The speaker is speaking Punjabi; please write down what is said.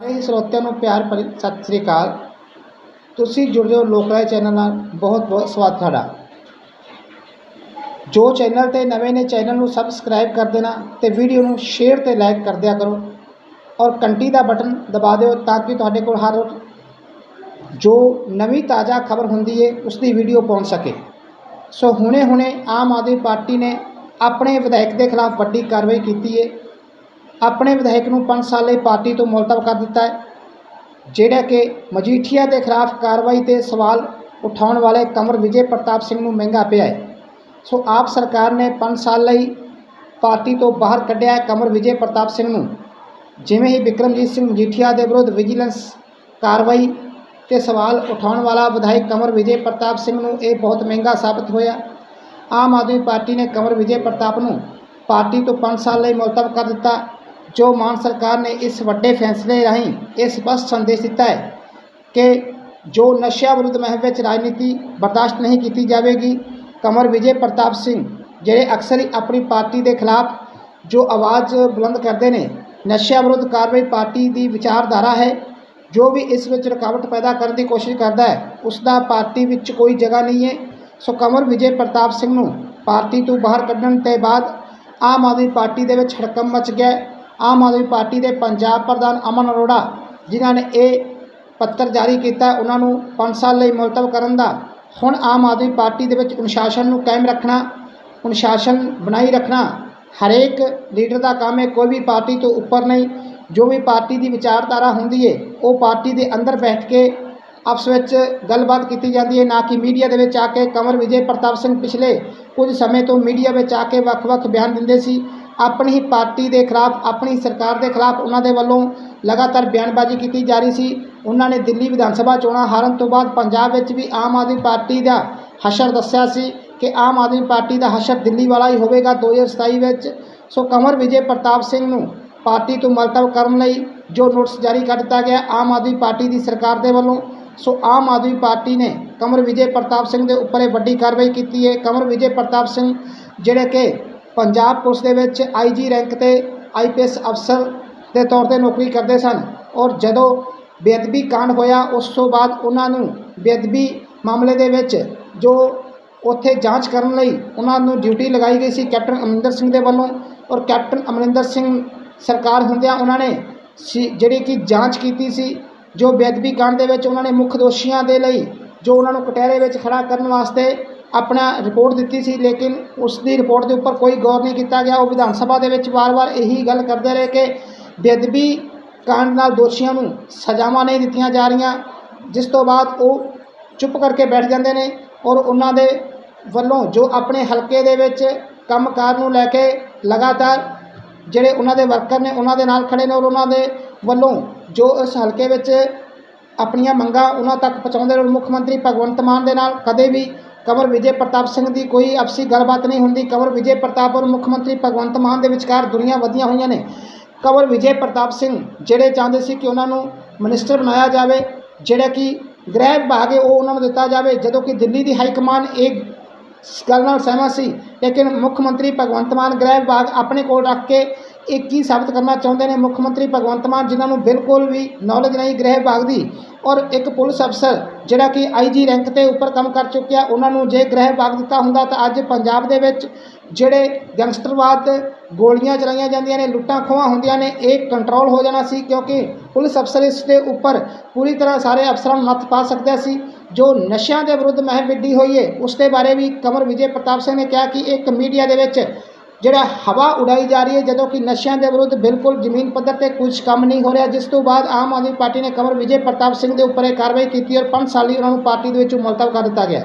ਸਾਰੇ ਸਰੋਤਿਆਂ ਨੂੰ ਪਿਆਰ ਭਰੀ ਸਤਿ ਸ੍ਰੀ ਅਕਾਲ। ਤੁਸੀਂ ਜੁੜ ਰਹੇ ਹੋ ਲੋਕਰਾਏ ਚੈਨਲ ਨਾਲ। ਬਹੁਤ ਬਹੁਤ ਸਵਾਗਤ ਤੁਹਾਡਾ। ਜੋ ਚੈਨਲ ਤੇ ਨਵੇਂ ਨੇ, ਚੈਨਲ ਨੂੰ ਸਬਸਕ੍ਰਾਈਬ ਕਰ ਦੇਣਾ ਤੇ ਵੀਡੀਓ ਨੂੰ ਸ਼ੇਅਰ ਤੇ ਲਾਈਕ ਕਰ ਦਿਆ ਕਰੋ ਔਰ ਘੰਟੀ ਦਾ ਬਟਨ ਦਬਾ ਦਿਓ ਤਾਂ ਕਿ ਤੁਹਾਡੇ ਕੋਲ ਹਰ ਜੋ ਨਵੀਂ ਤਾਜ਼ਾ ਖਬਰ ਹੁੰਦੀ ਹੈ ਉਸ ਦੀ ਵੀਡੀਓ ਪਹੁੰਚ ਸਕੇ। ਸੋ ਹੁਣੇ ਹੁਣੇ ਆਮ ਆਦਮੀ ਪਾਰਟੀ ਨੇ ਆਪਣੇ ਵਿਧਾਇਕ ਦੇ ਖਿਲਾਫ ਵੱਡੀ ਕਾਰਵਾਈ ਕੀਤੀ ਹੈ ਆਪਣੇ ਵਿਧਾਇਕ ਨੂੰ 5 ਸਾਲ ਲਈ ਪਾਰਟੀ ਤੋਂ ਮੁਲਤਵ ਕਰ ਦਿੱਤਾ ਹੈ, ਜਿਹੜਾ ਕਿ ਮਜੀਠੀਆ ਦੇ ਖਿਲਾਫ ਕਾਰਵਾਈ ਤੇ ਸਵਾਲ ਉਠਾਉਣ ਵਾਲੇ ਕਮਰ ਵਿਜੇ ਪ੍ਰਤਾਪ ਸਿੰਘ ਨੂੰ ਮਹਿੰਗਾ ਪਿਆ ਹੈ। ਸੋ ਆਪ ਸਰਕਾਰ ਨੇ 5 ਸਾਲ ਲਈ ਪਾਰਟੀ ਤੋਂ ਬਾਹਰ ਕੱਢਿਆ ਹੈ ਕਮਰ ਵਿਜੇ ਪ੍ਰਤਾਪ ਸਿੰਘ ਨੂੰ। ਜਿਵੇਂ ਹੀ ਵਿਕਰਮਜੀਤ ਸਿੰਘ ਮਜੀਠੀਆ ਦੇ ਵਿਰੁੱਧ ਵਿਜੀਲੈਂਸ ਕਾਰਵਾਈ ਤੇ ਸਵਾਲ ਉਠਾਉਣ ਵਾਲਾ ਵਿਧਾਇਕ ਕਮਰ ਵਿਜੇ ਪ੍ਰਤਾਪ ਸਿੰਘ ਨੂੰ ਇਹ ਬਹੁਤ ਮਹਿੰਗਾ ਸਾਬਤ ਹੋਇਆ। ਆਮ ਆਦਮੀ ਪਾਰਟੀ ਨੇ ਕਮਰ ਵਿਜੇ ਪ੍ਰਤਾਪ ਨੂੰ ਪਾਰਟੀ ਤੋਂ 5 ਸਾਲ ਲਈ ਮੁਲਤਵ ਕਰ ਦਿੱਤਾ। ਜੋ ਮਾਨ ਸਰਕਾਰ ਨੇ ਇਸ ਵੱਡੇ ਫੈਸਲੇ ਰਾਹੀਂ ਇਹ ਸਪਸ਼ਟ ਸੰਦੇਸ਼ ਦਿੱਤਾ ਹੈ ਕਿ ਜੋ ਨਸ਼ਿਆਂ ਵਿਰੁੱਧ ਮੁਹਿੰਮ ਵਿੱਚ ਰਾਜਨੀਤੀ ਬਰਦਾਸ਼ਤ ਨਹੀਂ ਕੀਤੀ ਜਾਵੇਗੀ, ਕਮਰ ਵਿਜੇ ਪ੍ਰਤਾਪ ਸਿੰਘ, ਜਿਹੜੇ ਅਕਸਰ ਹੀ ਆਪਣੀ ਪਾਰਟੀ ਦੇ ਖਿਲਾਫ ਜੋ ਆਵਾਜ਼ ਬੁਲੰਦ ਕਰਦੇ ਨੇ, ਨਸ਼ਿਆਂ ਵਿਰੁੱਧ ਕਾਰਵਾਈ ਪਾਰਟੀ ਦੀ ਵਿਚਾਰਧਾਰਾ ਹੈ, ਜੋ ਵੀ ਇਸ ਵਿੱਚ ਰੁਕਾਵਟ ਪੈਦਾ ਕਰਨ ਦੀ ਕੋਸ਼ਿਸ਼ ਕਰਦਾ ਹੈ ਉਸ ਦਾ ਪਾਰਟੀ ਵਿੱਚ ਕੋਈ ਜਗ੍ਹਾ ਨਹੀਂ ਹੈ। ਸੋ ਕਮਰ ਵਿਜੇ ਪ੍ਰਤਾਪ ਸਿੰਘ ਨੂੰ ਪਾਰਟੀ ਤੋਂ ਬਾਹਰ ਕੱਢਣ ਤੇ ਬਾਅਦ ਆਮ ਆਦਮੀ ਪਾਰਟੀ ਦੇ ਵਿੱਚ ਹੜਕੰਪ ਮਚ ਗਿਆ ਆਮ ਆਦਮੀ ਪਾਰਟੀ ਦੇ ਪੰਜਾਬ ਪ੍ਰਧਾਨ ਅਮਨ ਅਰੋੜਾ ਜਿਨ੍ਹਾਂ ਨੇ ਇਹ ਪੱਤਰ ਜਾਰੀ ਕੀਤਾ, ਉਹਨਾਂ ਨੂੰ 5 ਸਾਲ ਲਈ ਮੁਲਤਵ ਕਰਨ ਦਾ। ਹੁਣ ਆਮ ਆਦਮੀ ਪਾਰਟੀ ਦੇ ਵਿੱਚ ਅਨੁਸ਼ਾਸਨ ਨੂੰ ਕਾਇਮ ਰੱਖਣਾ, ਅਨੁਸ਼ਾਸਨ ਬਣਾਈ ਰੱਖਣਾ, ਹਰੇਕ ਲੀਡਰ ਦਾ ਕੰਮ ਹੈ, ਕੋਈ ਵੀ ਪਾਰਟੀ ਤੋਂ ਉੱਪਰ ਨਹੀਂ। ਜੋ ਵੀ ਪਾਰਟੀ ਦੀ ਵਿਚਾਰਧਾਰਾ ਹੁੰਦੀ ਹੈ, ਉਹ ਪਾਰਟੀ ਦੇ ਅੰਦਰ ਬੈਠ ਕੇ ਆਪਸ ਵਿੱਚ ਗੱਲਬਾਤ ਕੀਤੀ ਜਾਂਦੀ ਹੈ। ਨਾ ਕਿ ਮੀਡੀਆ ਦੇ ਵਿੱਚ ਆ ਕੇ ਕਮਰ ਵਿਜੇ ਪ੍ਰਤਾਪ ਸਿੰਘ ਪਿਛਲੇ ਕੁਝ ਸਮੇਂ ਤੋਂ ਮੀਡੀਆ ਵਿੱਚ ਆ ਕੇ ਵੱਖ-ਵੱਖ ਬਿਆਨ ਦਿੰਦੇ ਸੀ। ਆਪਣੀ ਹੀ ਪਾਰਟੀ ਦੇ ਖਿਲਾਫ, ਆਪਣੀ ਸਰਕਾਰ ਦੇ ਖਿਲਾਫ ਉਹਨਾਂ ਦੇ ਵੱਲੋਂ ਲਗਾਤਾਰ ਬਿਆਨਬਾਜ਼ੀ ਕੀਤੀ ਜਾ ਰਹੀ ਸੀ। ਉਹਨਾਂ ਨੇ ਦਿੱਲੀ ਵਿਧਾਨ ਸਭਾ ਚੋਣਾਂ ਹਾਰਨ ਤੋਂ ਬਾਅਦ ਪੰਜਾਬ ਵਿੱਚ ਵੀ ਆਮ ਆਦਮੀ ਪਾਰਟੀ ਦਾ ਹਸ਼ਰ ਦੱਸਿਆ ਸੀ ਕਿ ਆਮ ਆਦਮੀ ਪਾਰਟੀ ਦਾ ਹਸ਼ਰ ਦਿੱਲੀ ਵਾਲਾ ਹੀ ਹੋਵੇਗਾ 2027 ਵਿੱਚ। ਸੋ ਕਮਰ ਵਿਜੇ ਪ੍ਰਤਾਪ ਸਿੰਘ ਨੂੰ ਪਾਰਟੀ ਤੋਂ ਮੁਲਤਵ ਕਰਨ ਲਈ ਜੋ ਨੋਟਿਸ ਜਾਰੀ ਕਰ ਦਿੱਤਾ ਗਿਆ, ਆਮ ਆਦਮੀ ਪਾਰਟੀ ਦੀ ਸਰਕਾਰ ਦੇ ਵੱਲੋਂ। ਸੋ ਆਮ ਆਦਮੀ ਪਾਰਟੀ ਨੇ ਕਮਰ ਵਿਜੇ ਪ੍ਰਤਾਪ ਸਿੰਘ ਦੇ ਉੱਪਰ ਇਹ ਵੱਡੀ ਕਾਰਵਾਈ ਕੀਤੀ ਹੈ। ਕਮਰ ਵਿਜੇ ਪ੍ਰਤਾਪ ਸਿੰਘ ਜਿਹੜੇ ਕਿ ਪੰਜਾਬ ਪੁਲਿਸ ਦੇ ਵਿੱਚ ਆਈਜੀ ਰੈਂਕ ਤੇ ਆਈਪੀਐਸ ਅਫਸਰ ਦੇ ਤੌਰ ਤੇ ਨੌਕਰੀ ਕਰਦੇ ਸਨ ਔਰ ਜਦੋਂ ਬੇਅਦਬੀ ਕਾਂਡ ਹੋਇਆ, ਉਸ ਤੋਂ ਬਾਅਦ ਉਹਨਾਂ ਨੂੰ ਬੇਅਦਬੀ ਮਾਮਲੇ ਦੇ ਵਿੱਚ ਜੋ ਉੱਥੇ ਜਾਂਚ ਕਰਨ ਲਈ ਉਹਨਾਂ ਨੂੰ ਡਿਊਟੀ ਲਗਾਈ ਗਈ ਸੀ ਕੈਪਟਨ ਅਮਰਿੰਦਰ ਸਿੰਘ ਦੇ ਵੱਲੋਂ ਔਰ ਕੈਪਟਨ ਅਮਰਿੰਦਰ ਸਿੰਘ ਸਰਕਾਰ ਹੁੰਦਿਆਂ ਉਹਨਾਂ ਨੇ ਸੀ, ਜਿਹੜੀ ਕਿ ਜਾਂਚ ਕੀਤੀ ਸੀ, ਜੋ ਬੇਅਦਬੀ ਕਾਂਡ ਦੇ ਵਿੱਚ ਉਹਨਾਂ ਨੇ ਮੁੱਖ ਦੋਸ਼ੀਆਂ ਦੇ ਲਈ ਜੋ ਉਹਨਾਂ ਨੂੰ ਕਟਹਿਰੇ ਵਿੱਚ ਖੜਾ ਕਰਨ ਵਾਸਤੇ ਆਪਣਾ ਰਿਪੋਰਟ ਦਿੱਤੀ ਸੀ, ਲੇਕਿਨ ਉਸ ਦੀ ਰਿਪੋਰਟ ਦੇ ਉੱਪਰ ਕੋਈ ਗੌਰ ਨਹੀਂ ਕੀਤਾ ਗਿਆ। ਉਹ ਵਿਧਾਨ ਸਭਾ ਦੇ ਵਿੱਚ ਵਾਰ-ਵਾਰ ਇਹੀ ਗੱਲ ਕਰਦੇ ਰਹੇ ਕਿ ਬੇਅਦਬੀ ਕਾਂਡ ਨਾਲ ਦੋਸ਼ੀਆਂ ਨੂੰ ਸਜ਼ਾਵਾਂ ਨਹੀਂ ਦਿੱਤੀਆਂ ਜਾ ਰਹੀਆਂ, ਜਿਸ ਤੋਂ ਬਾਅਦ ਉਹ ਚੁੱਪ ਕਰਕੇ ਬੈਠ ਜਾਂਦੇ ਨੇ ਔਰ ਉਹਨਾਂ ਦੇ ਵੱਲੋਂ ਜੋ ਆਪਣੇ ਹਲਕੇ ਦੇ ਵਿੱਚ ਕੰਮਕਾਰ ਨੂੰ ਲੈ ਕੇ ਲਗਾਤਾਰ ਜਿਹੜੇ ਉਹਨਾਂ ਦੇ ਵਰਕਰ ਨੇ, ਉਹਨਾਂ ਦੇ ਨਾਲ ਖੜੇ ਨੇ ਔਰ ਉਹਨਾਂ ਦੇ ਵੱਲੋਂ ਜੋ ਇਸ ਹਲਕੇ ਵਿੱਚ ਆਪਣੀਆਂ ਮੰਗਾਂ ਉਹਨਾਂ ਤੱਕ ਪਹੁੰਚਾਉਂਦੇ ਨੇ ਔਰ ਮੁੱਖ ਮੰਤਰੀ ਭਗਵੰਤ ਮਾਨ ਦੇ ਨਾਲ ਕਦੇ ਵੀ ਕੰਵਰ ਵਿਜੇ ਪ੍ਰਤਾਪ ਸਿੰਘ ਦੀ ਕੋਈ ਆਪਸੀ ਗੱਲਬਾਤ ਨਹੀਂ ਹੁੰਦੀ। ਕੰਵਰ ਵਿਜੇ ਪ੍ਰਤਾਪ ਔਰ ਮੁੱਖ ਮੰਤਰੀ ਭਗਵੰਤ ਮਾਨ ਦੇ ਵਿਚਕਾਰ ਦੁਨੀਆ ਵਧੀਆਂ ਹੋਈਆਂ ਨੇ। ਕਮਰ ਵਿਜੇ ਪ੍ਰਤਾਪ ਸਿੰਘ ਜਿਹੜੇ ਚਾਹੁੰਦੇ ਸੀ ਕਿ ਉਹਨਾਂ ਨੂੰ ਮਿਨਿਸਟਰ ਬਣਾਇਆ ਜਾਵੇ, ਜਿਹੜਾ ਕਿ ਗ੍ਰਹਿ ਵਿਭਾਗ ਹੈ ਉਹ ਉਹਨਾਂ ਨੂੰ ਦਿੱਤਾ ਜਾਵੇ। ਜਦੋਂ ਕਿ ਦਿੱਲੀ ਦੀ ਹਾਈ ਕਮਾਨ ਇਹ ਗੱਲ ਨਾਲ ਸਹਿਮਤ ਸੀ, ਲੇਕਿਨ ਮੁੱਖ ਮੰਤਰੀ ਭਗਵੰਤ ਮਾਨ ਗ੍ਰਹਿ ਵਿਭਾਗ ਆਪਣੇ ਕੋਲ ਰੱਖ ਕੇ ਇਹ ਕੀ ਸਾਬਤ ਕਰਨਾ ਚਾਹੁੰਦੇ ਨੇ? ਮੁੱਖ ਮੰਤਰੀ ਭਗਵੰਤ ਮਾਨ, ਜਿਨ੍ਹਾਂ ਨੂੰ ਬਿਲਕੁਲ ਵੀ ਨੌਲੇਜ ਨਹੀਂ ਗ੍ਰਹਿ ਵਿਭਾਗ ਦੀ ਔਰ ਇੱਕ ਪੁਲਿਸ ਅਫਸਰ ਜਿਹੜਾ ਕਿ ਆਈਜੀ ਰੈਂਕ ਤੇ ਉੱਪਰ ਕੰਮ ਕਰ ਚੁੱਕਿਆ, ਉਹਨਾਂ ਨੂੰ ਜੇ ਗ੍ਰਹਿ ਵਿਭਾਗ ਦਿੱਤਾ ਹੁੰਦਾ ਤਾਂ ਅੱਜ ਪੰਜਾਬ ਦੇ ਵਿੱਚ ਜਿਹੜੇ ਗੈਂਗਸਟਰਵਾਦ ਗੋਲੀਆਂ ਚਲਾਈਆਂ ਜਾਂਦੀਆਂ ਨੇ, ਲੁੱਟਾਂ ਖੋਹਾਂ ਹੁੰਦੀਆਂ ਨੇ, ਇਹ ਕੰਟਰੋਲ ਹੋ ਜਾਣਾ ਸੀ ਕਿਉਂਕਿ ਪੁਲਿਸ ਅਫਸਰ ਇਸ ਦੇ ਉੱਪਰ ਪੂਰੀ ਤਰ੍ਹਾਂ ਸਾਰੇ ਅਫਸਰਾਂ ਨੂੰ ਨੱਥ ਪਾ ਸਕਦੇ ਸੀ। ਜੋ ਨਸ਼ਿਆਂ ਦੇ ਵਿਰੁੱਧ ਮਹਿਮ ਵਿੱਢੀ ਹੋਈ ਹੈ ਉਸ ਦੇ ਬਾਰੇ ਵੀ ਕਮਰ ਵਿਜੇ ਪ੍ਰਤਾਪ ਸਿੰਘ ਨੇ ਕਿਹਾ ਕਿ ਇੱਕ ਮੀਡੀਆ ਦੇ ਵਿੱਚ ਜਿਹੜਾ ਹਵਾ ਉਡਾਈ ਜਾ ਰਹੀ ਹੈ, ਜਦੋਂ ਕਿ ਨਸ਼ਿਆਂ ਦੇ ਵਿਰੁੱਧ ਬਿਲਕੁਲ ਜ਼ਮੀਨ ਪੱਧਰ ਤੇ ਕੁਝ ਕੰਮ ਨਹੀਂ ਹੋ ਰਿਹਾ, ਜਿਸ ਤੋਂ ਬਾਅਦ ਆਮ ਆਦਮੀ ਪਾਰਟੀ ਨੇ ਕਮਰ ਵਿਜੇ ਪ੍ਰਤਾਪ ਸਿੰਘ ਦੇ ਉੱਪਰ ਇਹ ਕਾਰਵਾਈ ਕੀਤੀ ਔਰ 5 ਸਾਲ ਲਈ ਉਹਨਾਂ ਨੂੰ ਪਾਰਟੀ ਦੇ ਵਿੱਚੋਂ ਮੁਲਤਵ ਕਰ ਦਿੱਤਾ ਗਿਆ।